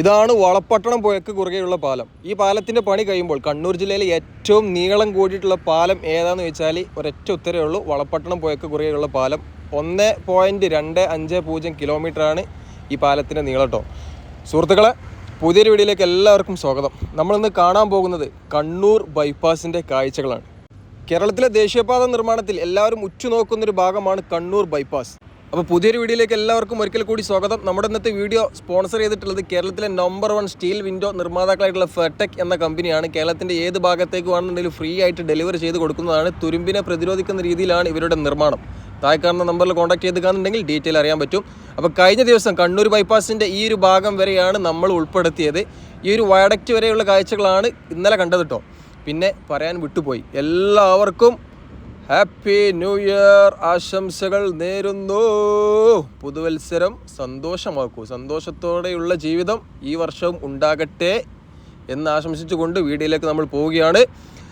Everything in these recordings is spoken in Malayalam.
ഇതാണ് വളപ്പട്ടണം പുഴയ്ക്ക് കുറുകെയുള്ള പാലം. ഈ പാലത്തിന്റെ പണി കഴിയുമ്പോൾ കണ്ണൂർ ജില്ലയിലെ ഏറ്റവും നീളം കൂടിയിട്ടുള്ള പാലം ഏതാണെന്ന് വെച്ചാൽ ഒരൊറ്റ ഉത്തരവേ ഉള്ളൂ. വളപ്പട്ടണം പുഴയ്ക്ക് കുറുകെയുള്ള പാലം ഒന്ന് പോയിന്റ് രണ്ട് അഞ്ച് പൂജ്യം കിലോമീറ്ററാണ് ഈ പാലത്തിന്റെ നീളട്ടോ സുഹൃത്തുക്കളെ പുതിയൊരു വീഡിയോയിലേക്ക് എല്ലാവർക്കും സ്വാഗതം. നമ്മളിന്ന് കാണാൻ പോകുന്നത് കണ്ണൂർ ബൈപ്പാസിന്റെ കാഴ്ചകളാണ്. കേരളത്തിലെ ദേശീയപാത നിർമ്മാണത്തിൽ എല്ലാവരും ഉറ്റുനോക്കുന്നൊരു ഭാഗമാണ് കണ്ണൂർ ബൈപ്പാസ്. അപ്പോൾ പുതിയൊരു വീഡിയോയിലേക്ക് എല്ലാവർക്കും ഒരിക്കൽ കൂടി സ്വാഗതം. നമ്മുടെ ഇന്നത്തെ വീഡിയോ സ്പോൺസർ ചെയ്തിട്ടുള്ളത് കേരളത്തിലെ നമ്പർ വൺ സ്റ്റീൽ വിൻഡോ നിർമ്മാതാക്കളായിട്ടുള്ള ഫെർടെക് എന്ന കമ്പനിയാണ്. കേരളത്തിന്റെ ഏത് ഭാഗത്തേക്ക് വേണമെന്നുണ്ടെങ്കിലും ഫ്രീ ആയിട്ട് ഡെലിവറി ചെയ്ത് കൊടുക്കുന്നതാണ്. തുരുമ്പിനെ പ്രതിരോധിക്കുന്ന രീതിയിലാണ് ഇവരുടെ നിർമ്മാണം. താഴെ കാണുന്ന നമ്പറിൽ കോൺടാക്ട് ചെയ്ത് കാണുന്നുണ്ടെങ്കിൽ ഡീറ്റെയിൽ അറിയാൻ പറ്റും. അപ്പോൾ കഴിഞ്ഞ ദിവസം കണ്ണൂർ ബൈപ്പാസിന്റെ ഈ ഒരു ഭാഗം വരെയാണ് നമ്മൾ ഉൾപ്പെടുത്തിയത്. ഈ ഒരു വയഡക്റ്റ് വരെയുള്ള കാഴ്ചകളാണ് ഇന്നലെ കണ്ടത് കേട്ടോ പിന്നെ പറയാൻ വിട്ടുപോയി. എല്ലാവർക്കും ഹാപ്പി ന്യൂ ഇയർ ആശംസകൾ നേരുന്നു. പുതുവത്സരം സന്തോഷമാക്കൂ. സന്തോഷത്തോടെയുള്ള ജീവിതം ഈ വർഷവും ഉണ്ടാകട്ടെ എന്ന് ആശംസിച്ചുകൊണ്ട് വീഡിയോയിലേക്ക് നമ്മൾ പോവുകയാണ്.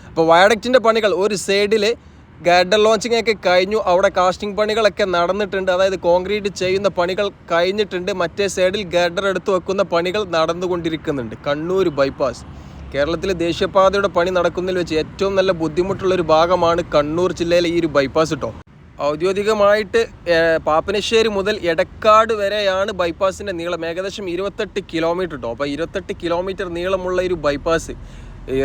അപ്പോൾ വയഡക്റ്റിന്റെ പണികൾ ഒരു സൈഡിൽ ഗാഡർ ലോഞ്ചിങ് ഒക്കെ കഴിഞ്ഞു. അവിടെ കാസ്റ്റിംഗ് പണികളൊക്കെ നടന്നിട്ടുണ്ട്. അതായത് കോൺക്രീറ്റ് ചെയ്യുന്ന പണികൾ കഴിഞ്ഞിട്ടുണ്ട്. മറ്റേ സൈഡിൽ ഗാഡർ എടുത്ത് വെക്കുന്ന പണികൾ നടന്നുകൊണ്ടിരിക്കുന്നുണ്ട്. കണ്ണൂർ ബൈപ്പാസ്. കേരളത്തിലെ ദേശീയപാതയുടെ പണി നടക്കുന്നതിൽ വെച്ച് ഏറ്റവും നല്ല ബുദ്ധിമുട്ടുള്ള ഒരു ഭാഗമാണ് കണ്ണൂർ ജില്ലയിലെ ഈ ഒരു ബൈപ്പാസ് കേട്ടോ ഔദ്യോഗികമായിട്ട് പാപ്പനശ്ശേരി മുതൽ എടക്കാട് വരെയാണ് ബൈപ്പാസിന്റെ നീളം. ഏകദേശം ഇരുപത്തെട്ട് കിലോമീറ്റർ കേട്ടോ അപ്പോൾ ഇരുപത്തെട്ട് കിലോമീറ്റർ നീളമുള്ള ഒരു ബൈപ്പാസ്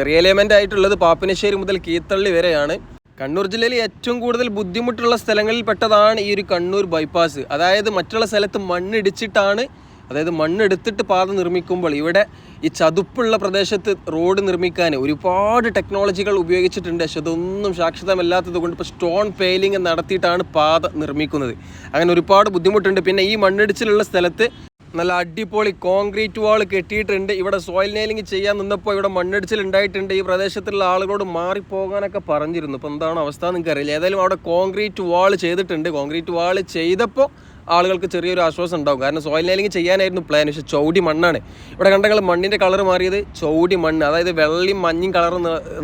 റിയലൈൻമെന്റ് ആയിട്ടുള്ളത് പാപ്പനശ്ശേരി മുതൽ കീത്തള്ളി വരെയാണ്. കണ്ണൂർ ജില്ലയിൽ ഏറ്റവും കൂടുതൽ ബുദ്ധിമുട്ടുള്ള സ്ഥലങ്ങളിൽ പെട്ടതാണ് ഈ ഒരു കണ്ണൂർ ബൈപ്പാസ് അതായത് മറ്റുള്ള സ്ഥലത്ത് മണ്ണിടിച്ചിട്ടാണ് അതായത് മണ്ണെടുത്തിട്ട് പാത നിർമ്മിക്കുമ്പോൾ ഇവിടെ ഈ ചതുപ്പുള്ള പ്രദേശത്ത് റോഡ് നിർമ്മിക്കാൻ ഒരുപാട് ടെക്നോളജികൾ ഉപയോഗിച്ചിട്ടുണ്ട്. പക്ഷെ അതൊന്നും സാക്ഷരതമല്ലാത്തത് കൊണ്ട് ഇപ്പോൾ സ്റ്റോൺ പെയിലിംഗ് നടത്തിയിട്ടാണ് പാത നിർമ്മിക്കുന്നത്. അങ്ങനെ ഒരുപാട് ബുദ്ധിമുട്ടുണ്ട്. പിന്നെ ഈ മണ്ണിടിച്ചിലുള്ള സ്ഥലത്ത് നല്ല അടിപൊളി കോൺക്രീറ്റ് വാൾ കെട്ടിയിട്ടുണ്ട്. ഇവിടെ സോയിൽ നെയിലിംഗ് ചെയ്യാൻ നിന്നപ്പോൾ ഇവിടെ മണ്ണിടിച്ചിൽ ഉണ്ടായിട്ടുണ്ട്. ഈ പ്രദേശത്തുള്ള ആളുകളോട് മാറിപ്പോകാനൊക്കെ പറഞ്ഞിരുന്നു. ഇപ്പോൾ എന്താണ് അവസ്ഥ നിങ്ങൾക്ക് അറിയില്ല ഏതായാലും അവിടെ കോൺക്രീറ്റ് വാൾ ചെയ്തിട്ടുണ്ട്. കോൺക്രീറ്റ് വാൾ ചെയ്തപ്പോൾ ആളുകൾക്ക് ചെറിയൊരു ആശ്വാസം ഉണ്ടാവും. കാരണം സോയിൽ നെയിലിംഗ് ചെയ്യാനായിരുന്നു പ്ലാൻ പക്ഷേ ചൗടി മണ്ണാണ്. ഇവിടെ കണ്ടങ്ങൾ മണ്ണിന്റെ കളർ മാറിയത് ചൗടി മണ്ണ്. അതായത് വെള്ളയും മഞ്ഞയും കളർ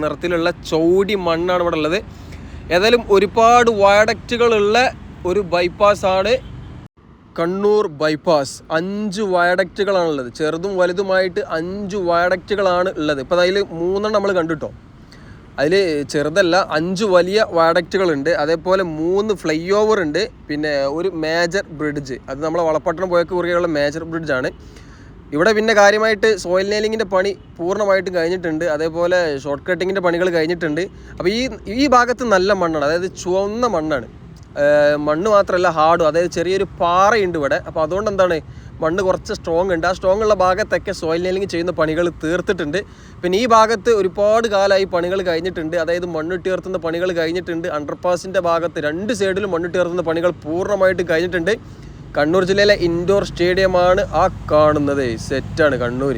നിറത്തിലുള്ള ചൗടി മണ്ണാണ് ഇവിടെ ഉള്ളത്. ഏതായാലും ഒരുപാട് വയഡക്റ്റുകളുള്ള ഒരു ബൈപ്പാസാണ് കണ്ണൂർ ബൈപ്പാസ് അഞ്ച് വയഡക്റ്റുകളാണുള്ളത് ചെറുതും വലുതുമായിട്ട് അഞ്ച് വയഡക്റ്റുകളാണ് ഉള്ളത്. ഇപ്പോൾ അതിൽ മൂന്നെണ്ണം നമ്മൾ കണ്ടുട്ടോ? അതിൽ ചെറുതല്ല അഞ്ച് വലിയ വാഡക്റ്റുകളുണ്ട് അതേപോലെ മൂന്ന് ഫ്ലൈ ഓവർ ഉണ്ട്. പിന്നെ ഒരു മേജർ ബ്രിഡ്ജ് അത് നമ്മളെ വളപ്പട്ടണം പോയക്ക് കുറുകെയുള്ള മേജർ ബ്രിഡ്ജാണ് ഇവിടെ പിന്നെ കാര്യമായിട്ട് സോയിൽ നെയിലിങ്ങിന്റെ പണി പൂർണമായിട്ടും കഴിഞ്ഞിട്ടുണ്ട്. അതേപോലെ ഷോർട്ട് കട്ടിങ്ങിന്റെ പണികൾ കഴിഞ്ഞിട്ടുണ്ട്. അപ്പോൾ ഈ ഈ ഭാഗത്ത് നല്ല മണ്ണാണ്. അതായത് ചുവന്ന മണ്ണാണ്. മണ്ണ് മാത്രമല്ല ഹാർഡും. അതായത് ചെറിയൊരു പാറയുണ്ട് ഇവിടെ. അപ്പോൾ അതുകൊണ്ട് എന്താണ് മണ്ണ് കുറച്ച് സ്ട്രോങ് ഉണ്ട്. ആ സ്ട്രോങ് ഉള്ള ഭാഗത്തൊക്കെ സോയിൽ നെയിലിംഗ് ചെയ്യുന്ന പണികൾ തീർത്തിട്ടുണ്ട്. പിന്നെ ഈ ഭാഗത്ത് ഒരുപാട് കാലമായി പണികൾ കഴിഞ്ഞിട്ടുണ്ട്. അതായത് മണ്ണിട്ട് ഉയർത്തുന്ന പണികൾ കഴിഞ്ഞിട്ടുണ്ട്. അണ്ടർപാസിന്റെ ഭാഗത്ത് രണ്ട് സൈഡിലും മണ്ണിട്ട് ഉയർത്തുന്ന പണികൾ പൂർണമായിട്ട് കഴിഞ്ഞിട്ടുണ്ട്. കണ്ണൂർ ജില്ലയിലെ ഇൻഡോർ സ്റ്റേഡിയമാണ് ആ കാണുന്നത്. സെറ്റാണ് കണ്ണൂർ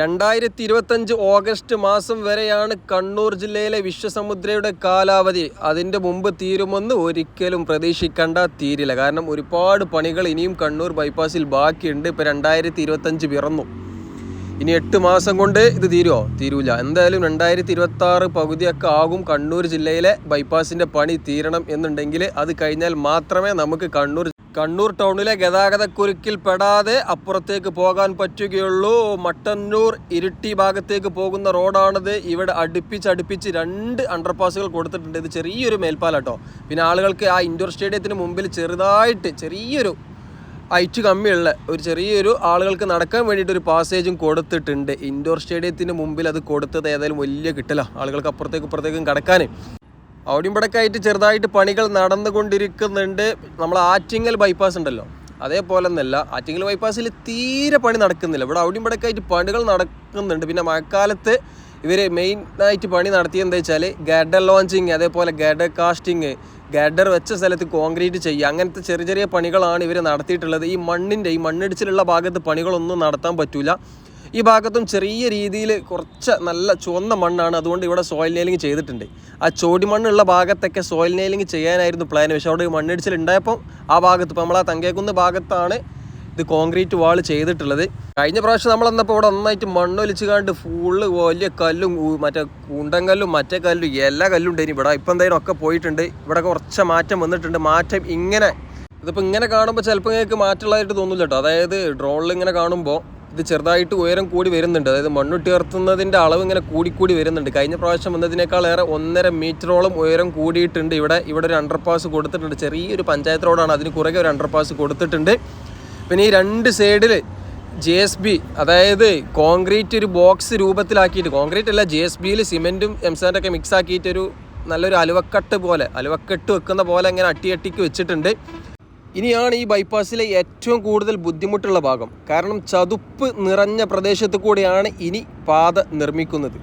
രണ്ടായിരത്തി ഇരുപത്തഞ്ച് ഓഗസ്റ്റ് മാസം വരെയാണ് കണ്ണൂർ ജില്ലയിലെ വിശ്വസമുദ്രയുടെ കാലാവധി. അതിന്റെ മുമ്പ് തീരുമെന്ന് ഒരിക്കലും പ്രതീക്ഷിക്കേണ്ട തീരില്ല. കാരണം ഒരുപാട് പണികൾ ഇനിയും കണ്ണൂർ ബൈപ്പാസിൽ ബാക്കിയുണ്ട്. ഇപ്പോൾ രണ്ടായിരത്തി ഇരുപത്തഞ്ച് പിറന്നു. ഇനി എട്ട് മാസം കൊണ്ട് ഇത് തീരുമോ തീരൂല. എന്തായാലും രണ്ടായിരത്തി ഇരുപത്തി ആറ് പകുതിയൊക്കെ ആകും കണ്ണൂർ ജില്ലയിലെ ബൈപ്പാസിന്റെ പണി തീരണം എന്നുണ്ടെങ്കിൽ അത് കഴിഞ്ഞാൽ മാത്രമേ നമുക്ക് കണ്ണൂർ കണ്ണൂർ ടൗണിലെ ഗതാഗതക്കുരുക്കിൽ പെടാതെ അപ്പുറത്തേക്ക് പോകാൻ പറ്റുകയുള്ളൂ. മട്ടന്നൂർ ഇരിട്ടി ഭാഗത്തേക്ക് പോകുന്ന റോഡാണിത്. ഇവിടെ അടുപ്പിച്ച് അടുപ്പിച്ച് രണ്ട് അണ്ടർപാസുകൾ കൊടുത്തിട്ടുണ്ട്. ഇത് ചെറിയൊരു മേൽപ്പാലാട്ടോ. പിന്നെ ആളുകൾക്ക് ആ ഇൻഡോർ സ്റ്റേഡിയത്തിന് മുമ്പിൽ ചെറുതായിട്ട് ചെറിയൊരു ഐറ്റ് കമ്മിയുള്ള ഒരു ചെറിയൊരു ആളുകൾക്ക് നടക്കാൻ വേണ്ടിയിട്ട് ഒരു പാസേജും കൊടുത്തിട്ടുണ്ട്. ഇൻഡോർ സ്റ്റേഡിയത്തിന് മുമ്പിൽ അത് കൊടുത്തത് ഏതായാലും വലിയ കിട്ടില്ല ആളുകൾക്ക് അപ്പുറത്തേക്കും ഇപ്പുറത്തേക്കും കടക്കാൻ. അവിടെയും ആയിട്ട് ചെറുതായിട്ട് പണികൾ നടന്നുകൊണ്ടിരിക്കുന്നുണ്ട്. നമ്മൾ ആറ്റിങ്ങൽ ബൈപ്പാസ് ഉണ്ടല്ലോ. അതേപോലെ ഒന്നല്ല ആറ്റിങ്ങൽ ബൈപ്പാസിൽ തീരെ പണി നടക്കുന്നില്ല. ഇവിടെ അവിടെയും ആയിട്ട് പണികൾ നടക്കുന്നുണ്ട്. പിന്നെ മഴക്കാലത്ത് ഇവർ മെയിനായിട്ട് പണി നടത്തിയത് എന്താ വെച്ചാൽ ഗഡർ ലോഞ്ചിങ് അതേപോലെ ഗഡർ കാസ്റ്റിങ് ഗഡർ വെച്ച സ്ഥലത്ത് കോൺക്രീറ്റ് ചെയ്യുക. അങ്ങനത്തെ ചെറിയ ചെറിയ പണികളാണ് ഇവർ നടത്തിയിട്ടുള്ളത്. ഈ മണ്ണിന്റെ ഈ മണ്ണിടിച്ചിലുള്ള ഭാഗത്ത് പണികളൊന്നും നടത്താൻ പറ്റൂല. ഈ ഭാഗത്തും ചെറിയ രീതിയിൽ കുറച്ച് നല്ല ചുവന്ന മണ്ണാണ് അതുകൊണ്ട് ഇവിടെ സോയിൽ നെയിലിംഗ് ചെയ്തിട്ടുണ്ട്. ആ ചോടി മണ്ണുള്ള ഭാഗത്തൊക്കെ സോയിൽ നെയിലിംഗ് ചെയ്യാനായിരുന്നു പ്ലാൻ പക്ഷേ അവിടെ മണ്ണിടിച്ചിൽ ഉണ്ടായപ്പോൾ ആ ഭാഗത്ത് ഇപ്പോൾ നമ്മൾ ആ തങ്കേക്കുന്ന് ഭാഗത്താണ് ഇത് കോൺക്രീറ്റ് വാൾ ചെയ്തിട്ടുള്ളത്. കഴിഞ്ഞ പ്രാവശ്യം നമ്മൾ വന്നപ്പോൾ ഇവിടെ നന്നായിട്ട് മണ്ണൊലിച്ച് കണ്ട് ഫുള്ള് വലിയ കല്ലും മറ്റേ കുണ്ടങ്കല്ലും മറ്റേ കല്ലും എല്ലാ കല്ലും ഉണ്ട് ഇനി ഇവിടെ ഇപ്പം എന്തായാലും ഒക്കെ പോയിട്ടുണ്ട്. ഇവിടെ കുറച്ച് മാറ്റം വന്നിട്ടുണ്ട്. മാറ്റം ഇങ്ങനെ ഇതിപ്പോൾ ഇങ്ങനെ കാണുമ്പോൾ ചിലപ്പോൾ നിങ്ങൾക്ക് മാറ്റമുള്ളതായിട്ട് തോന്നില്ല കേട്ടോ അതായത് ഡ്രോണിൽ ഇങ്ങനെ കാണുമ്പോൾ ഇത് ചെറുതായിട്ട് ഉയരം കൂടി വരുന്നുണ്ട്. അതായത് മണ്ണുട്ടിയർത്തുന്നതിന്റെ അളവ് ഇങ്ങനെ കൂടിക്കൂടി വരുന്നുണ്ട്. കഴിഞ്ഞ പ്രാവശ്യം വന്നതിനേക്കാൾ ഏറെ ഒന്നര മീറ്ററോളം ഉയരം കൂടിയിട്ടുണ്ട്. ഇവിടെ ഇവിടെ ഒരു അണ്ടർപാസ് കൊടുത്തിട്ടുണ്ട്. ചെറിയൊരു പഞ്ചായത്ത് റോഡാണ്. അതിന് കുറേ ഒരു അണ്ടർപാസ് കൊടുത്തിട്ടുണ്ട്. പിന്നെ ഈ രണ്ട് സൈഡിൽ ജെ എസ് ബി അതായത് കോൺക്രീറ്റ് ഒരു ബോക്സ് രൂപത്തിലാക്കിയിട്ട് കോൺക്രീറ്റ് അല്ല ജെ എസ് ബിയിൽ സിമെന്റും എംസാൻഡൊക്കെ മിക്സ് ആക്കിയിട്ടൊരു നല്ലൊരു അലുവക്കട്ട് പോലെ അലുവക്കെട്ട് വെക്കുന്ന പോലെ ഇങ്ങനെ അട്ടി അട്ടിക്ക് വെച്ചിട്ടുണ്ട്. ഇനിയാണ് ഈ ബൈപ്പാസിലെ ഏറ്റവും കൂടുതൽ ബുദ്ധിമുട്ടുള്ള ഭാഗം. കാരണം ചതുപ്പ് നിറഞ്ഞ പ്രദേശത്ത് കൂടെയാണ് ഇനി പാത നിർമ്മിക്കുന്നത്.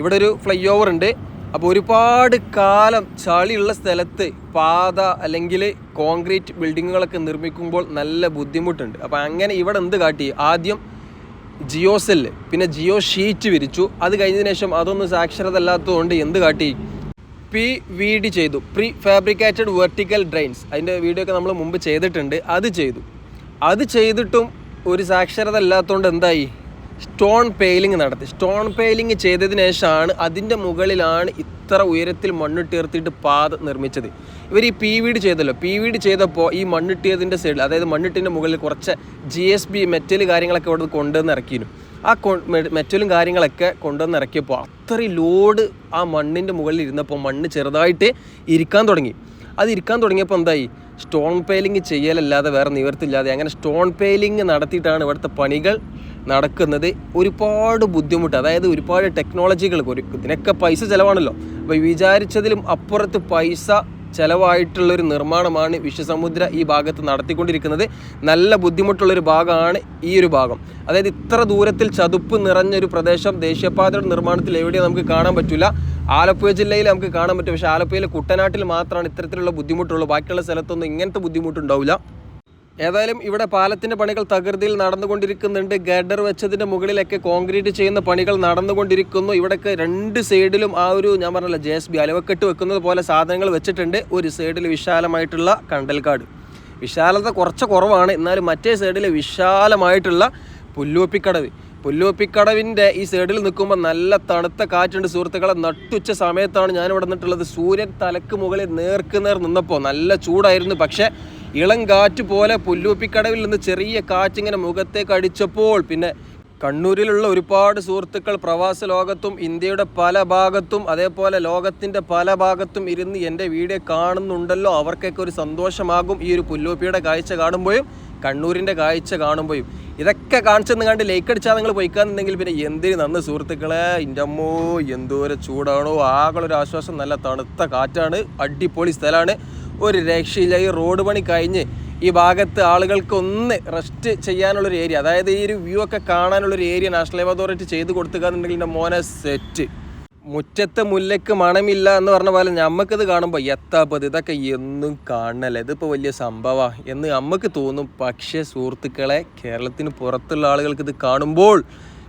ഇവിടെ ഒരു ഫ്ലൈ ഓവർ ഉണ്ട്. അപ്പോൾ ഒരുപാട് കാലം ചളിയുള്ള സ്ഥലത്ത് പാത അല്ലെങ്കിൽ കോൺക്രീറ്റ് ബിൽഡിങ്ങുകളൊക്കെ നിർമ്മിക്കുമ്പോൾ നല്ല ബുദ്ധിമുട്ടുണ്ട്. അപ്പോൾ അങ്ങനെ ഇവിടെ എന്ത് കാട്ടി? ആദ്യം ജിയോ സെല്ല് പിന്നെ ജിയോ ഷീറ്റ് വിരിച്ചു. അത് കഴിഞ്ഞതിന് ശേഷം അതൊന്നും സാക്ഷരത അല്ലാത്തതുകൊണ്ട് എന്ത് കാട്ടി? പി വി ഡി ചെയ്തു. Prefabricated vertical drains. അതിന്റെ വീഡിയോ ഒക്കെ നമ്മൾ മുമ്പ് ചെയ്തിട്ടുണ്ട്. അത് ചെയ്തു. അത് ചെയ്തിട്ടും ഒരു സാക്ഷരത അല്ലാത്തതുകൊണ്ട് എന്തായി? സ്റ്റോൺ പെയിലിംഗ് നടത്തി. സ്റ്റോൺ പെയിലിംഗ് ചെയ്തതിന് ശേഷമാണ് അതിന്റെ മുകളിലാണ് ഇത്ര ഉയരത്തിൽ മണ്ണിട്ടീർത്തിയിട്ട് പാത നിർമ്മിച്ചത്. ഇവർ ഈ പി വീഡ് ചെയ്തല്ലോ. പി വീഡ് ചെയ്തപ്പോൾ ഈ മണ്ണിട്ടിയതിന്റെ സൈഡിൽ അതായത് മണ്ണിട്ടിന്റെ മുകളിൽ കുറച്ച് ജി എസ് ബി മെറ്റൽ കാര്യങ്ങളൊക്കെ ഇവിടെ കൊണ്ടുവന്ന് ഇറക്കിയിരുന്നു. ആ മെറ്റലും കാര്യങ്ങളൊക്കെ കൊണ്ടുവന്ന് ഇറക്കിയപ്പോൾ അത്രയും ലോഡ് ആ മണ്ണിന്റെ മുകളിൽ ഇരുന്നപ്പോൾ മണ്ണ് ചെറുതായിട്ട് ഇരിക്കാൻ തുടങ്ങി. അത് ഇരിക്കാൻ തുടങ്ങിയപ്പോൾ എന്തായി? സ്റ്റോൺ പെയിലിംഗ് ചെയ്യലല്ലാതെ വേറെ നിവർത്തില്ലാതെ അങ്ങനെ സ്റ്റോൺ പെയിലിംഗ് നടത്തിയിട്ടാണ് ഇവിടുത്തെ പണികൾ നടക്കുന്നത്. ഒരുപാട് ബുദ്ധിമുട്ട് അതായത് ഒരുപാട് ടെക്നോളജികൾ ഒരു ഇതിനൊക്കെ പൈസ ചിലവാണല്ലോ. അപ്പോൾ വിചാരിച്ചതിലും അപ്പുറത്ത് പൈസ ചെലവായിട്ടുള്ള ഒരു നിർമ്മാണമാണ് വിശ്വസമുദ്ര ഈ ഭാഗത്ത് നടത്തിക്കൊണ്ടിരിക്കുന്നത്. നല്ല ബുദ്ധിമുട്ടുള്ളൊരു ഭാഗമാണ് ഈ ഒരു ഭാഗം. അതായത് ഇത്ര ദൂരത്തിൽ ചതുപ്പ് നിറഞ്ഞൊരു പ്രദേശം ദേശീയപാതയുടെ നിർമ്മാണത്തിൽ എവിടെയും നമുക്ക് കാണാൻ പറ്റില്ല ആലപ്പുഴ ജില്ലയിൽ നമുക്ക് കാണാൻ പറ്റും. പക്ഷേ ആലപ്പുഴയിലെ കുട്ടനാട്ടിൽ മാത്രമാണ് ഇത്തരത്തിലുള്ള ബുദ്ധിമുട്ടുള്ളൂ. ബാക്കിയുള്ള സ്ഥലത്തൊന്നും ഇങ്ങനത്തെ ബുദ്ധിമുട്ടുണ്ടാവില്ല ഏതായാലും ഇവിടെ പാലത്തിന്റെ പണികൾ തകൃതിയിൽ നടന്നുകൊണ്ടിരിക്കുന്നുണ്ട്. ഗഡർ വെച്ചതിന്റെ മുകളിലൊക്കെ കോൺക്രീറ്റ് ചെയ്യുന്ന പണികൾ നടന്നുകൊണ്ടിരിക്കുന്നു. ഇവിടേക്ക് രണ്ട് സൈഡിലും ആ ഒരു ഞാൻ പറഞ്ഞല്ല ജെ എസ് ബി അലവക്കെട്ട് വെക്കുന്നത് പോലെ സാധനങ്ങൾ വെച്ചിട്ടുണ്ട്. ഒരു സൈഡിൽ വിശാലമായിട്ടുള്ള കണ്ടൽക്കാട്. വിശാലത കുറച്ച് കുറവാണ്. എന്നാലും മറ്റേ സൈഡിൽ വിശാലമായിട്ടുള്ള പുല്ലൂപ്പിക്കടവ് പുല്ലൂപ്പിക്കടവിന്റെ ഈ സൈഡിൽ നിൽക്കുമ്പോൾ നല്ല തണുത്ത കാറ്റുണ്ട്. സുഹൃത്തുക്കളെ നട്ടുച്ച സമയത്താണ് ഞാൻ ഇവിടെ നിന്നിട്ടുള്ളത്. സൂര്യൻ തലക്ക് മുകളിൽ നേർക്കുനേർ നിന്നപ്പോൾ നല്ല ചൂടായിരുന്നു. പക്ഷേ ഇളം കാറ്റ് പോലെ പുല്ലൂപ്പിക്കടവിൽ നിന്ന് ചെറിയ കാറ്റിങ്ങനെ മുഖത്തേക്ക് അടിച്ചപ്പോൾ പിന്നെ കണ്ണൂരിലുള്ള ഒരുപാട് സുഹൃത്തുക്കൾ പ്രവാസ ലോകത്തും ഇന്ത്യയുടെ പല ഭാഗത്തും അതേപോലെ ലോകത്തിന്റെ പല ഭാഗത്തും ഇരുന്ന് എന്റെ വീഡിയോ കാണുന്നുണ്ടല്ലോ. അവർക്കൊക്കെ ഒരു സന്തോഷമാകും ഈ ഒരു പുല്ലൂപ്പിയുടെ കാഴ്ച കാണുമ്പോഴും കണ്ണൂരിന്റെ കാഴ്ച കാണുമ്പോഴും. ഇതൊക്കെ കാണിച്ചെന്ന് കണ്ട് ലൈക്ക് അടിച്ചാൽ നിങ്ങൾ പോയിക്കാന്നുണ്ടെങ്കിൽ പിന്നെ എന്തിന്? നന്ന് സുഹൃത്തുക്കളെ എന്റെ അമ്മോ എന്തോരം ചൂടാണോ? ആകളൊരു ആശ്വാസം നല്ല തണുത്ത കാറ്റാണ് അടിപൊളി സ്ഥലമാണ്. ഒരു രക്ഷയില്ല ഈ റോഡ് പണി കഴിഞ്ഞ് ഈ ഭാഗത്ത് ആളുകൾക്ക് ഒന്ന് റെസ്റ്റ് ചെയ്യാനുള്ളൊരു ഏരിയ അതായത് ഈ ഒരു വ്യൂ ഒക്കെ കാണാനുള്ളൊരു ഏരിയ നാഷണൽ ഹൈവേ അതോറിറ്റി ചെയ്ത് കൊടുത്തുകയെന്നുണ്ടെങ്കിൽ എന്റെ മോനെ സെറ്റ് മുറ്റത്തെ മുല്ലയ്ക്ക് മണമില്ല എന്ന് പറഞ്ഞ പോലെ ഞമ്മക്കിത് കാണുമ്പോൾ എത്താപ്പത് ഇതൊക്കെ എന്നും കാണണല്ലേ ഇതിപ്പോൾ വലിയ സംഭവമാണ് എന്ന് നമുക്ക് തോന്നും. പക്ഷേ സുഹൃത്തുക്കളെ കേരളത്തിന് പുറത്തുള്ള ആളുകൾക്ക് ഇത് കാണുമ്പോൾ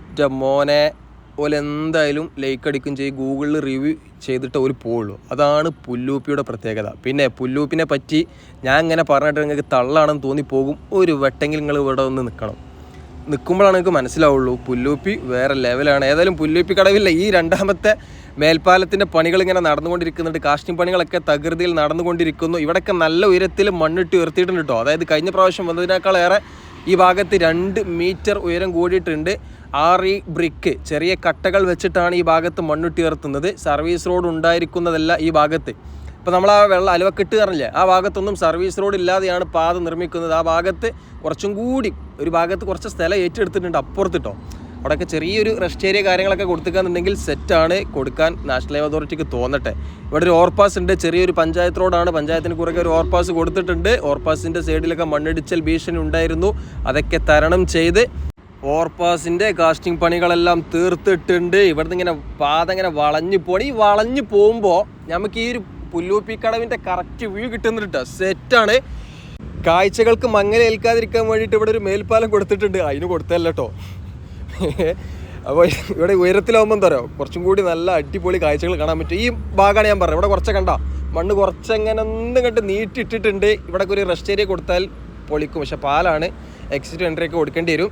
എന്റെ മോനെ പോലെ എന്തായാലും ലൈക്ക് അടിക്കും ചെയ്യും ഗൂഗിളിൽ റിവ്യൂ ചെയ്തിട്ട് ഒരു പോളു അതാണ് പുല്ലൂപ്പിയുടെ പ്രത്യേകത. പിന്നെ പുല്ലൂപ്പിനെ പറ്റി ഞാൻ ഇങ്ങനെ പറഞ്ഞിട്ട് നിങ്ങൾക്ക് തള്ളാണെന്ന് തോന്നിപ്പോകും. ഒരു വെട്ടെങ്കിൽ നിങ്ങൾ ഇവിടെ ഒന്ന് നിൽക്കണം. നിൽക്കുമ്പോഴാണ് നിങ്ങൾക്ക് മനസ്സിലാവുള്ളൂ. പുല്ലൂപ്പി വേറെ ലെവലാണ് ഏതായാലും പുല്ലൂപ്പി കടവില്ല ഈ രണ്ടാമത്തെ മേൽപ്പാലത്തിന്റെ പണികൾ ഇങ്ങനെ നടന്നുകൊണ്ടിരിക്കുന്നുണ്ട്. കാസ്റ്റിംഗ് പണികളൊക്കെ തകൃതിയിൽ നടന്നുകൊണ്ടിരിക്കുന്നു. ഇവിടെയൊക്കെ നല്ല ഉയരത്തിൽ മണ്ണിട്ട് ഉയർത്തിയിട്ടുണ്ട് കേട്ടോ അതായത് കഴിഞ്ഞ പ്രാവശ്യം വന്നതിനേക്കാളേറെ ഈ ഭാഗത്ത് രണ്ട് മീറ്റർ ഉയരം കൂടിയിട്ടുണ്ട്. ആറി ബ്രിക്ക് ചെറിയ കട്ടകൾ വെച്ചിട്ടാണ് ഈ ഭാഗത്ത് മണ്ണിട്ട് ഉയർത്തുന്നത്. സർവീസ് റോഡ് ഉണ്ടായിരിക്കുന്നതല്ല ഈ ഭാഗത്ത്. ഇപ്പോൾ നമ്മൾ ആ വെള്ളം അലുവക്കെട്ട് പറഞ്ഞില്ലേ ആ ഭാഗത്തൊന്നും സർവീസ് റോഡ് ഇല്ലാതെയാണ് പാത നിർമ്മിക്കുന്നത്. ആ ഭാഗത്ത് കുറച്ചും കൂടി ഒരു ഭാഗത്ത് കുറച്ച് സ്ഥലം ഏറ്റെടുത്തിട്ടുണ്ട് അപ്പുറത്ത് കേട്ടോ അവിടെയൊക്കെ ചെറിയൊരു റെസ്റ്റ് ഏരിയ കാര്യങ്ങളൊക്കെ കൊടുക്കുകയെന്നുണ്ടെങ്കിൽ സെറ്റാണ് കൊടുക്കാൻ നാഷണൽ ഹൈവേ അതോറിറ്റിക്ക് തോന്നട്ടെ. ഇവിടെ ഒരു ഓവർപാസ് ഉണ്ട് ചെറിയൊരു പഞ്ചായത്ത് റോഡാണ് പഞ്ചായത്തിന് കുറുകെ ഒരു ഓവർപാസ് കൊടുത്തിട്ടുണ്ട്. ഓവർപാസിന്റെ സൈഡിലൊക്കെ മണ്ണിടിച്ചൽ ഭീഷണി ഉണ്ടായിരുന്നു. അതൊക്കെ തരണം ചെയ്ത് ഓവർപാസിന്റെ കാസ്റ്റിംഗ് പണികളെല്ലാം തീർത്തിട്ടുണ്ട്. ഇവിടുന്ന് ഇങ്ങനെ പാത ഇങ്ങനെ വളഞ്ഞു പോണി. ഈ വളഞ്ഞു പോകുമ്പോൾ നമുക്ക് ഈ ഒരു പുല്ലൂപ്പിക്കടവിന്റെ കറക്റ്റ് വ്യൂ കിട്ടുന്നുണ്ട് കേട്ടോ സെറ്റാണ് കാഴ്ചകൾക്ക് മങ്ങനെ ഏൽക്കാതിരിക്കാൻ വേണ്ടിയിട്ട് ഇവിടെ ഒരു മേൽപ്പാലം കൊടുത്തിട്ടുണ്ട്. അതിന് കൊടുത്തല്ല കേട്ടോ അപ്പോൾ ഇവിടെ ഉയരത്തിലാവുമ്പോൾ എന്താ കുറച്ചും കൂടി നല്ല അടിപൊളി കാഴ്ചകൾ കാണാൻ പറ്റും. ഈ ഭാഗമാണ് ഞാൻ പറഞ്ഞത്. ഇവിടെ കുറച്ച് കണ്ട. മണ്ണ് കുറച്ചെങ്ങനെ ഒന്നും കണ്ട് നീട്ടിട്ടിട്ടുണ്ട് ഇവിടെ ഒരു റെസ്റ്റ് ഏരിയ കൊടുത്താൽ പൊളിക്കും. പക്ഷെ പാലാണ്. എക്സിറ്റ് എൻട്രി ഒക്കെ കൊടുക്കേണ്ടി വരും.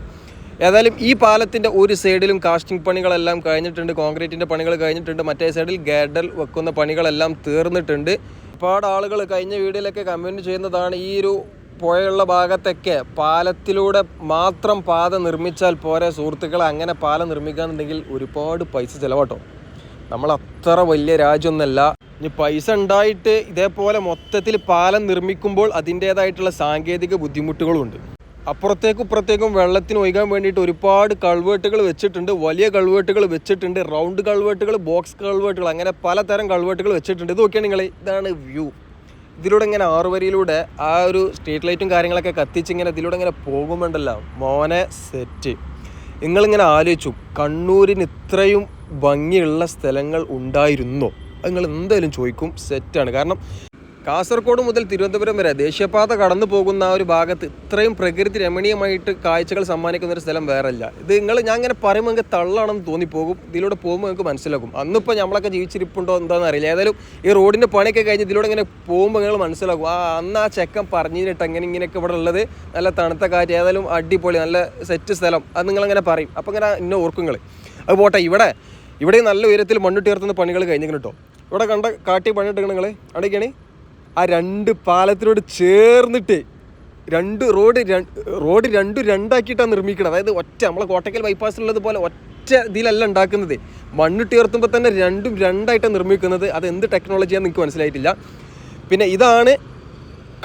ഏതായാലും ഈ പാലത്തിന്റെ ഒരു സൈഡിലും കാസ്റ്റിംഗ് പണികളെല്ലാം കഴിഞ്ഞിട്ടുണ്ട് കോൺക്രീറ്റിന്റെ പണികൾ കഴിഞ്ഞിട്ടുണ്ട് മറ്റേ സൈഡിൽ ഗേഡൽ വെക്കുന്ന പണികളെല്ലാം തീർന്നിട്ടുണ്ട്. ഒരുപാട് ആളുകൾ കഴിഞ്ഞ വീഡിയോയിലൊക്കെ കമന്റ് ചെയ്യുന്നതാണ് ഈ ഒരു പുഴയുള്ള ഭാഗത്തൊക്കെ പാലത്തിലൂടെ മാത്രം പാത നിർമ്മിച്ചാൽ പോരെ സുഹൃത്തുക്കളെ അങ്ങനെ പാലം നിർമ്മിക്കാന്നുണ്ടെങ്കിൽ ഒരുപാട് പൈസ ചിലവാട്ടോ. നമ്മൾ അത്ര വലിയ രാജ്യമൊന്നല്ല. ഇനി പൈസ ഉണ്ടായിട്ട് ഇതേപോലെ മൊത്തത്തിൽ പാലം നിർമ്മിക്കുമ്പോൾ അതിന്റേതായിട്ടുള്ള സാങ്കേതിക ബുദ്ധിമുട്ടുകളുണ്ട്. അപ്പുറത്തേക്കും ഇപ്പുറത്തേക്കും വെള്ളത്തിന് ഒഴുകാൻ വേണ്ടിയിട്ട് ഒരുപാട് കൾവേട്ടുകൾ വെച്ചിട്ടുണ്ട്. വലിയ കൾവേട്ടുകൾ വെച്ചിട്ടുണ്ട്. റൗണ്ട് കൾവേട്ടുകൾ ബോക്സ് കൾവേട്ടുകൾ അങ്ങനെ പലതരം കൾവേട്ടുകൾ വെച്ചിട്ടുണ്ട്. ഇത് നോക്കിയാണ് നിങ്ങൾ ഇതാണ് വ്യൂ ഇതിലൂടെ ഇങ്ങനെ ആറുവരിയിലൂടെ ആ ഒരു സ്ട്രീറ്റ് ലൈറ്റും കാര്യങ്ങളൊക്കെ കത്തിച്ച് ഇങ്ങനെ ഇതിലൂടെ ഇങ്ങനെ പോകുമ്പോണ്ടല്ലോ മോനെ സെറ്റ് നിങ്ങളിങ്ങനെ ആലോചിച്ചു കണ്ണൂരിന് ഇത്രയും ഭംഗിയുള്ള സ്ഥലങ്ങൾ ഉണ്ടായിരുന്നോ? നിങ്ങൾ എന്തായാലും ചോദിക്കും സെറ്റാണ് കാരണം കാസർഗോഡ് മുതൽ തിരുവനന്തപുരം വരെ ദേശീയപാത കടന്നു പോകുന്ന ആ ഒരു ഭാഗത്ത് ഇത്രയും പ്രകൃതി രമണീയമായിട്ട് കാഴ്ചകൾ സമ്മാനിക്കുന്ന ഒരു സ്ഥലം വേറല്ല. ഇത് നിങ്ങൾ ഞാൻ ഇങ്ങനെ പറയുമ്പോൾ നിങ്ങൾക്ക് തള്ളാണെന്ന് തോന്നിപ്പോകും. ഇതിലൂടെ പോകുമ്പോൾ നിങ്ങൾക്ക് മനസ്സിലാക്കും അന്നിപ്പോൾ നമ്മളൊക്കെ ജീവിച്ചിരിപ്പുണ്ടോ എന്താണെന്ന് അറിയില്ല. ഏതായാലും ഈ റോഡിന്റെ പണിയൊക്കെ കഴിഞ്ഞ് ഇതിലൂടെ ഇങ്ങനെ പോകുമ്പോൾ നിങ്ങൾ മനസ്സിലാക്കും ആ അന്ന് ആ ചെക്കൻ പറഞ്ഞിട്ട് അങ്ങനെ ഇങ്ങനെയൊക്കെ ഇവിടെ ഉള്ളത്. നല്ല തണുത്ത കാറ്റ് ഏതായാലും അടിപൊളി നല്ല സെറ്റ് സ്ഥലം. അത് നിങ്ങളങ്ങനെ പറയും. അപ്പോൾ ഇങ്ങനെ ഇന്നെ ഓർക്കും നിങ്ങൾ അത് പോട്ടെ ഇവിടെ ഇവിടെ നല്ല ഉയരത്തിൽ മണ്ണിട്ട് ഉയർത്തുന്ന പണികൾ കഴിഞ്ഞിരിക്കണം കേട്ടോ ഇവിടെ കണ്ട കാട്ടി പണിയിട്ടിരിക്കണം നിങ്ങൾ അവിടേക്കാണ് ആ രണ്ട് പാലത്തിനോട് ചേർന്നിട്ട് രണ്ട് റോഡ് റോഡ് രണ്ടും രണ്ടാക്കിയിട്ടാണ് നിർമ്മിക്കുന്നത് അതായത് ഒറ്റ നമ്മളെ കോട്ടയ്ക്കൽ ബൈപ്പാസിലുള്ളത് പോലെ ഒറ്റ ഇതിലല്ല ഉണ്ടാക്കുന്നത്. മണ്ണിട്ട് ഉയർത്തുമ്പോൾ തന്നെ രണ്ടും രണ്ടായിട്ടാണ് നിർമ്മിക്കുന്നത്. അത് എന്ത് ടെക്നോളജിയാണെന്ന് നിങ്ങൾക്ക് മനസ്സിലായിട്ടില്ല. പിന്നെ ഇതാണ്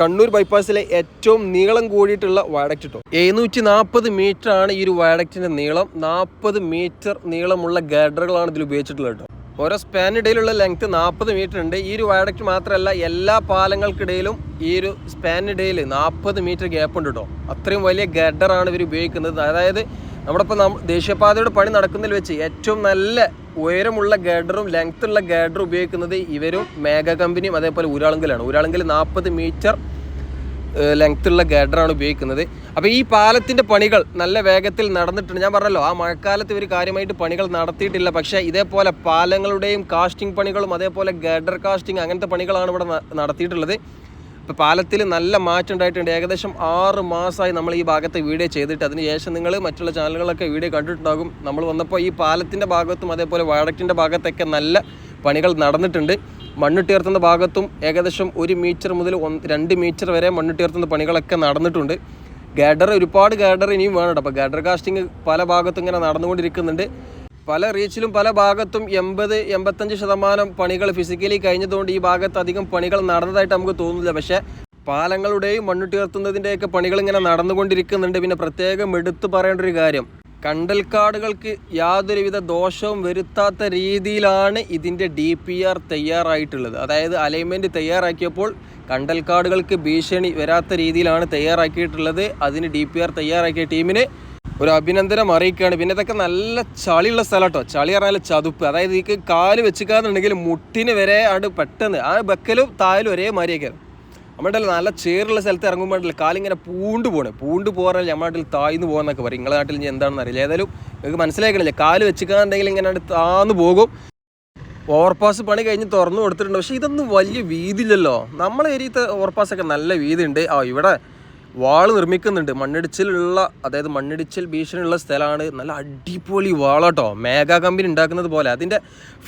കണ്ണൂർ ബൈപ്പാസിലെ ഏറ്റവും നീളം കൂടിയിട്ടുള്ള വയഡക്റ്റ് കേട്ടോ എഴുന്നൂറ്റി നാൽപ്പത് മീറ്റർ ആണ് ഈ ഒരു വയഡക്റ്റിന്റെ നീളം. നാൽപ്പത് മീറ്റർ നീളമുള്ള ഗർഡറുകളാണ് ഇതിൽ ഉപയോഗിച്ചിട്ടുള്ളത് കേട്ടോ ഓരോ സ്പാനിടയിലുള്ള ലെങ്ത് നാൽപ്പത് മീറ്റർ ഉണ്ട്. ഈ ഒരു വയഡക്റ്റ് മാത്രമല്ല എല്ലാ പാലങ്ങൾക്കിടയിലും ഈ ഒരു സ്പാനിടയിൽ നാൽപ്പത് മീറ്റർ ഗ്യാപ്പ് ഉണ്ട് കേട്ടോ അത്രയും വലിയ ഗഡറാണ് ഇവർ ഉപയോഗിക്കുന്നത്. അതായത് നമ്മുടെ ഇപ്പോൾ ദേശീയപാതയുടെ പണി നടക്കുന്നതിൽ വെച്ച് ഏറ്റവും നല്ല ഉയരമുള്ള ഗഡറും ലെങ്ത്തുള്ള ഗഡറും ഉപയോഗിക്കുന്നത് ഇവരും മേഘ കമ്പനിയും അതേപോലെ ഊരാളുങ്കലാണ്. ഊരാളുങ്കൽ നാൽപ്പത് മീറ്റർ ലെങ്ത് ഉള്ള ഗഡറാണ് ഉപയോഗിക്കുന്നത്. അപ്പോൾ ഈ പാലത്തിന്റെ പണികൾ നല്ല വേഗത്തിൽ നടന്നിട്ടുണ്ട്. ഞാൻ പറഞ്ഞല്ലോ ആ മഴക്കാലത്ത് ഇവർ കാര്യമായിട്ട് പണികൾ നടത്തിയിട്ടില്ല. പക്ഷേ ഇതേപോലെ പാലങ്ങളുടെയും കാസ്റ്റിംഗ് പണികളും അതേപോലെ ഗഡർ കാസ്റ്റിംഗ് അങ്ങനത്തെ പണികളാണ് ഇവിടെ നടത്തിയിട്ടുള്ളത്. ഇപ്പോൾ പാലത്തിൽ നല്ല മാറ്റം ഉണ്ടായിട്ടുണ്ട്. ഏകദേശം ആറ് മാസമായി നമ്മൾ ഈ ഭാഗത്തെ വീഡിയോ ചെയ്തിട്ട്. അതിനുശേഷം നിങ്ങൾ മറ്റുള്ള ചാനലുകളൊക്കെ വീഡിയോ കണ്ടിട്ടുണ്ടാകും. നമ്മൾ വന്നപ്പോൾ ഈ പാലത്തിന്റെ ഭാഗത്തും അതേപോലെ വാഴക്കിന്റെ ഭാഗത്തൊക്കെ നല്ല പണികൾ നടന്നിട്ടുണ്ട്. മണ്ണിട്ടുയർത്തുന്ന ഭാഗത്തും ഏകദേശം ഒരു മീറ്റർ മുതൽ രണ്ട് മീറ്റർ വരെ മണ്ണിട്ടുയർത്തുന്ന പണികളൊക്കെ നടന്നിട്ടുണ്ട്. ഗാഡർ ഒരുപാട് ഗാഡർ ഇനിയും വേണം അപ്പോൾ ഗാഡർ കാസ്റ്റിംഗ് പല ഭാഗത്തും ഇങ്ങനെ നടന്നുകൊണ്ടിരിക്കുന്നുണ്ട്. പല റീച്ചിലും പല ഭാഗത്തും എൺപത് എൺപത്തഞ്ച് ശതമാനം പണികൾ ഫിസിക്കലി കഴിഞ്ഞതുകൊണ്ട് ഈ ഭാഗത്ത് അധികം പണികൾ നടന്നതായിട്ട് നമുക്ക് തോന്നുന്നില്ല. പക്ഷേ പാലങ്ങളുടെയും മണ്ണിട്ടുയർത്തുന്നതിന്റെയൊക്കെ പണികൾ ഇങ്ങനെ നടന്നുകൊണ്ടിരിക്കുന്നുണ്ട്. പിന്നെ പ്രത്യേകം എടുത്തു പറയേണ്ട ഒരു കാര്യം കണ്ടൽക്കാടുകൾക്ക് യാതൊരുവിധ ദോഷവും വരുത്താത്ത രീതിയിലാണ് ഇതിന്റെ ഡി പി ആർ തയ്യാറായിട്ടുള്ളത്. അതായത് അലൈൻമെന്റ് തയ്യാറാക്കിയപ്പോൾ കണ്ടൽക്കാടുകൾക്ക് ഭീഷണി വരാത്ത രീതിയിലാണ് തയ്യാറാക്കിയിട്ടുള്ളത്. അതിന് ഡി പി ആർ തയ്യാറാക്കിയ ടീമിന് ഒരു അഭിനന്ദനം അറിയിക്കുകയാണ്. പിന്നെ ഇതൊക്കെ നല്ല ചളിയുള്ള സ്ഥലം കേട്ടോ ചളി പറഞ്ഞാൽ ചതുപ്പ്. അതായത് ഈ കാൽ വെച്ചിക്കാന്നുണ്ടെങ്കിൽ മുട്ടിന് വരെ ആണ് പെട്ടെന്ന് ആ ബക്കലും താലും ഒരേ മാതിരിയൊക്കെ നമ്മുടെ നല്ല ചേറുള്ള സ്ഥലത്ത് ഇറങ്ങുമ്പോഴല്ലേ കാലിങ്ങനെ പൂണ്ട് പോകണേ പൂണ്ട് പോകാൻ നമ്മുടെ നാട്ടിൽ താഴ്ന്നു പോകാന്നൊക്കെ പറയും. നിങ്ങളുടെ നാട്ടിൽ ഇനി എന്താണെന്ന് അറിയില്ല. ഏതായാലും നിങ്ങൾക്ക് മനസ്സിലാക്കണില്ല കാൽ വെച്ചിക്കാന്നുണ്ടെങ്കിൽ ഇങ്ങനെ താന്ന് പോകും. ഓവർപാസ് പണി കഴിഞ്ഞ് തുറന്നു കൊടുത്തിട്ടുണ്ട്. പക്ഷേ ഇതൊന്നും വലിയ വീതിയില്ലല്ലോ. നമ്മളെ ഏരിയത്തെ ഓവർപാസൊക്കെ നല്ല വീതിയുണ്ട്. ആ ഇവിടെ വാൾ നിർമ്മിക്കുന്നുണ്ട്. മണ്ണിടിച്ചിലുള്ള അതായത് മണ്ണിടിച്ചിൽ ഭീഷണിയുള്ള സ്ഥലമാണ്. നല്ല അടിപൊളി വാളാട്ടോ. മേഘ കമ്പനി ഉണ്ടാക്കുന്നത് പോലെ. അതിന്റെ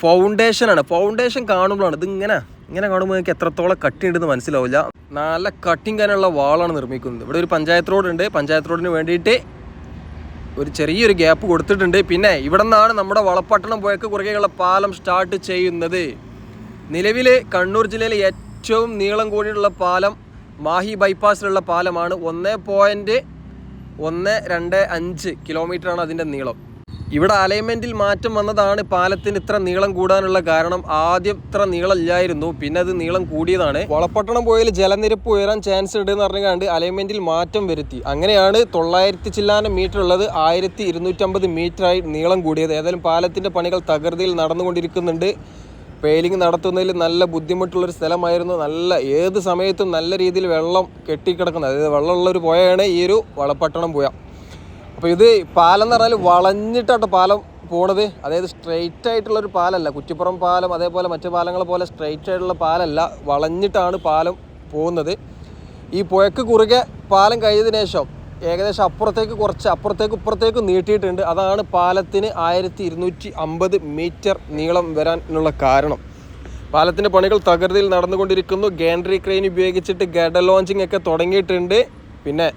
ഫൗണ്ടേഷനാണ് ഫൗണ്ടേഷൻ കാണുമ്പോഴാണ് ഇതിങ്ങനെ ഇങ്ങനെ കാണുമ്പോൾ നിങ്ങൾക്ക് എത്രത്തോളം കട്ടി ഉണ്ടെന്ന് മനസ്സിലാവില്ല. നല്ല കട്ടിങ് കാനുള്ള വാളാണ് നിർമ്മിക്കുന്നത്. ഇവിടെ ഒരു പഞ്ചായത്ത് റോഡ് ഉണ്ട്. പഞ്ചായത്ത് റോഡിന് വേണ്ടിയിട്ട് ഒരു ചെറിയൊരു ഗ്യാപ്പ് കൊടുത്തിട്ടുണ്ട്. പിന്നെ ഇവിടെ നിന്നാണ് നമ്മുടെ വളപ്പട്ടണം പോയക്ക് കുറുകെയുള്ള പാലം സ്റ്റാർട്ട് ചെയ്യുന്നത്. നിലവിൽ കണ്ണൂർ ജില്ലയിലെ ഏറ്റവും നീളം കൂടിയുള്ള പാലം മാഹി ബൈപ്പാസിലുള്ള പാലമാണ് ഒന്ന് പോയിന്റ് ഒന്ന് രണ്ട് അഞ്ച് കിലോമീറ്ററാണ് അതിന്റെ നീളം. ഇവിടെ അലൈൻമെന്റിൽ മാറ്റം വന്നതാണ് പാലത്തിന് ഇത്ര നീളം കൂടാനുള്ള കാരണം. ആദ്യം ഇത്ര നീളം ഇല്ലായിരുന്നു പിന്നെ അത് നീളം കൂടിയതാണ്. വളപ്പട്ടണം പോയാൽ ജലനിരപ്പ് ഉയരാൻ ചാൻസ് ഉണ്ടെന്ന് പറഞ്ഞുകൊണ്ട് അലൈൻമെന്റിൽ മാറ്റം വരുത്തി. അങ്ങനെയാണ് തൊള്ളായിരത്തി ചില്ലാനം മീറ്റർ ഉള്ളത് ആയിരത്തി ഇരുന്നൂറ്റമ്പത് മീറ്ററായി നീളം കൂടിയത്. ഏതായാലും പാലത്തിന്റെ പണികൾ തകൃതിയിൽ നടന്നുകൊണ്ടിരിക്കുന്നുണ്ട്. പെയിലിംഗ് നടത്തുന്നതിൽ നല്ല ബുദ്ധിമുട്ടുള്ളൊരു സ്ഥലമായിരുന്നു നല്ല ഏത് സമയത്തും നല്ല രീതിയിൽ വെള്ളം കെട്ടിക്കിടക്കുന്നത്. അതായത് വെള്ളമുള്ള ഒരു പുഴയാണ് ഈ ഒരു വളപ്പട്ടണം പുഴ. അപ്പോൾ ഇത് പാലം എന്ന് പറഞ്ഞാൽ വളഞ്ഞിട്ടാട്ടോ പാലം പോണത്. അതായത് സ്ട്രെയിറ്റ് ആയിട്ടുള്ള ഒരു പാലല്ല. കുറ്റിപ്പുറം പാലം അതേപോലെ മറ്റു പാലങ്ങളെ പോലെ സ്ട്രെയിറ്റ് ആയിട്ടുള്ള പാലല്ല. വളഞ്ഞിട്ടാണ് പാലം പോകുന്നത്. ഈ പുഴക്ക് കുറുകെ പാലം കഴിഞ്ഞതിന് ശേഷം ഏകദേശം അപ്പുറത്തേക്ക് കുറച്ച് അപ്പുറത്തേക്ക് ഇപ്പുറത്തേക്ക് നീട്ടിയിട്ടുണ്ട്. അതാണ് പാലത്തിന് ആയിരത്തി ഇരുന്നൂറ്റി അമ്പത് മീറ്റർ നീളം വരാനുള്ള കാരണം. പാലത്തിന്റെ പണികൾ തകൃതിയിൽ നടന്നുകൊണ്ടിരിക്കുന്നു. ഗാൻഡ്രി ക്രെയിൻ ഉപയോഗിച്ചിട്ട് ഗഡ ലോഞ്ചിങ് ഒക്കെ തുടങ്ങിയിട്ടുണ്ട്. പിന്നെ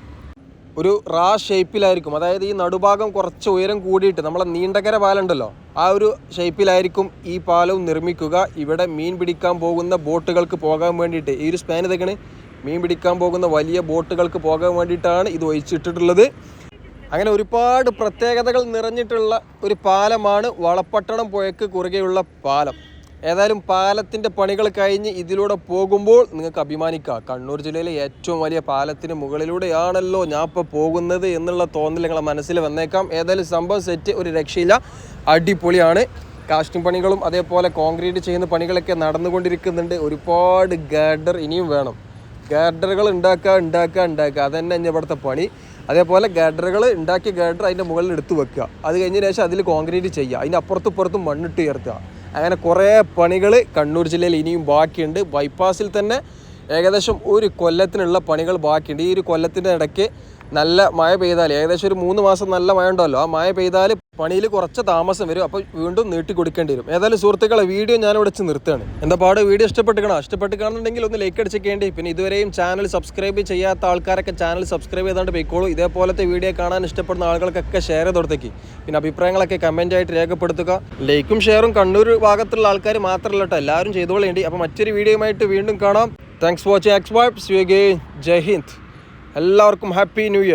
ഒരു റാ ഷേപ്പിലായിരിക്കും. അതായത് ഈ നടുഭാഗം കുറച്ച് ഉയരം കൂടിയിട്ട് നമ്മളെ നീണ്ടകര പാലുണ്ടല്ലോ ആ ഒരു ഷേപ്പിലായിരിക്കും ഈ പാലവും നിർമ്മിക്കുക. ഇവിടെ മീൻ പിടിക്കാൻ പോകുന്ന ബോട്ടുകൾക്ക് പോകാൻ വേണ്ടിയിട്ട് ഈ ഒരു സ്പാൻ ഇതൊക്കെയാണ് മീൻ പിടിക്കാൻ പോകുന്ന വലിയ ബോട്ടുകൾക്ക് പോകാൻ വേണ്ടിയിട്ടാണ് ഇത് ഒഴിച്ചിട്ടിട്ടുള്ളത്. അങ്ങനെ ഒരുപാട് പ്രത്യേകതകൾ നിറഞ്ഞിട്ടുള്ള ഒരു പാലമാണ് വളപ്പട്ടണം പുഴയ്ക്ക് കുറുകെയുള്ള പാലം. ഏതായാലും പാലത്തിന്റെ പണികൾ കഴിഞ്ഞ് ഇതിലൂടെ പോകുമ്പോൾ നിങ്ങൾക്ക് അഭിമാനിക്കാം. കണ്ണൂർ ജില്ലയിലെ ഏറ്റവും വലിയ പാലത്തിന് മുകളിലൂടെയാണല്ലോ ഞാൻ ഇപ്പോൾ പോകുന്നത് എന്നുള്ള തോന്നൽ നിങ്ങളെ മനസ്സിൽ വന്നേക്കാം. ഏതായാലും സംഭവം സെറ്റ് ഒരു രക്ഷയില്ല. അടിപൊളിയാണ്. കാസ്റ്റിംഗ് പണികളും അതേപോലെ കോൺക്രീറ്റ് ചെയ്യുന്ന പണികളൊക്കെ നടന്നുകൊണ്ടിരിക്കുന്നുണ്ട്. ഒരുപാട് ഗാഡർ ഇനിയും വേണം. ഗാഡറുകൾ ഉണ്ടാക്കുക ഉണ്ടാക്കുക ഉണ്ടാക്കുക. അതന്നെ ഇനി ഇവിടുത്തെ പണി. അതേപോലെ ഗാഡറുകൾ ഉണ്ടാക്കിയ ഗാഡർ അതിന്റെ മുകളിൽ എടുത്ത് വെക്കുക. അത് കഴിഞ്ഞതിന് ശേഷം അതിൽ കോൺക്രീറ്റ് ചെയ്യുക. അതിന്റെ അപ്പുറത്തും ഇപ്പുറത്തും മണ്ണിട്ട് ഉയർത്തുക. അങ്ങനെ കുറേ പണികൾ കണ്ണൂർ ജില്ലയിൽ ഇനിയും ബാക്കിയുണ്ട്. ബൈപ്പാസിൽ തന്നെ ഏകദേശം ഒരു കൊല്ലത്തിനുള്ള പണികൾ ബാക്കിയുണ്ട്. ഈ ഒരു കൊല്ലത്തിന്റെ ഇടയ്ക്ക് നല്ല മഴ പെയ്താൽ ഏകദേശം ഒരു മൂന്ന് മാസം നല്ല മഴ ഉണ്ടല്ലോ. ആ മഴ പെയ്താൽ പണിയിൽ കുറച്ച് താമസം വരും. അപ്പോൾ വീണ്ടും നീട്ടി കൊടുക്കേണ്ടി വരും. ഏതായാലും സുഹൃത്തുക്കളെ വീഡിയോ ഞാൻ ഇവിടെ നിർത്തുകയാണ്. എന്താ പാട്? വീഡിയോ ഇഷ്ടപ്പെട്ടുകണോ കാണാം ഇഷ്ടപ്പെട്ട് കാണുന്നുണ്ടെങ്കിൽ ഒന്ന് ലൈക്ക് അടിച്ചേക്കേണ്ടി പിന്നെ ഇതുവരെയും ചാനൽ സബ്സ്ക്രൈബ് ചെയ്യാത്ത ആൾക്കാരൊക്കെ ചാനൽ സബ്സ്ക്രൈബ് ചെയ്താണ്ട് പോയിക്കോളൂ. ഇതേപോലത്തെ വീഡിയോ കാണാൻ ഇഷ്ടപ്പെടുന്ന ആളുകൾക്കൊക്കെ ഷെയർ ചെയ്ത് പിന്നെ അഭിപ്രായങ്ങളൊക്കെ കമന്റ് ആയിട്ട് രേഖപ്പെടുത്തുക. ലൈക്കും ഷെയറും കണ്ണൂർ ഭാഗത്തുള്ള ആൾക്കാർ മാത്രമല്ല കേട്ടോ. എല്ലാവരും ചെയ്തോളേണ്ടി. അപ്പോൾ മറ്റൊരു വീഡിയോയുമായിട്ട് വീണ്ടും കാണാം. Thanks for watching X vibes U Jai Hind എല്ലാവർക്കും ഹാപ്പി ന്യൂ ഇയർ.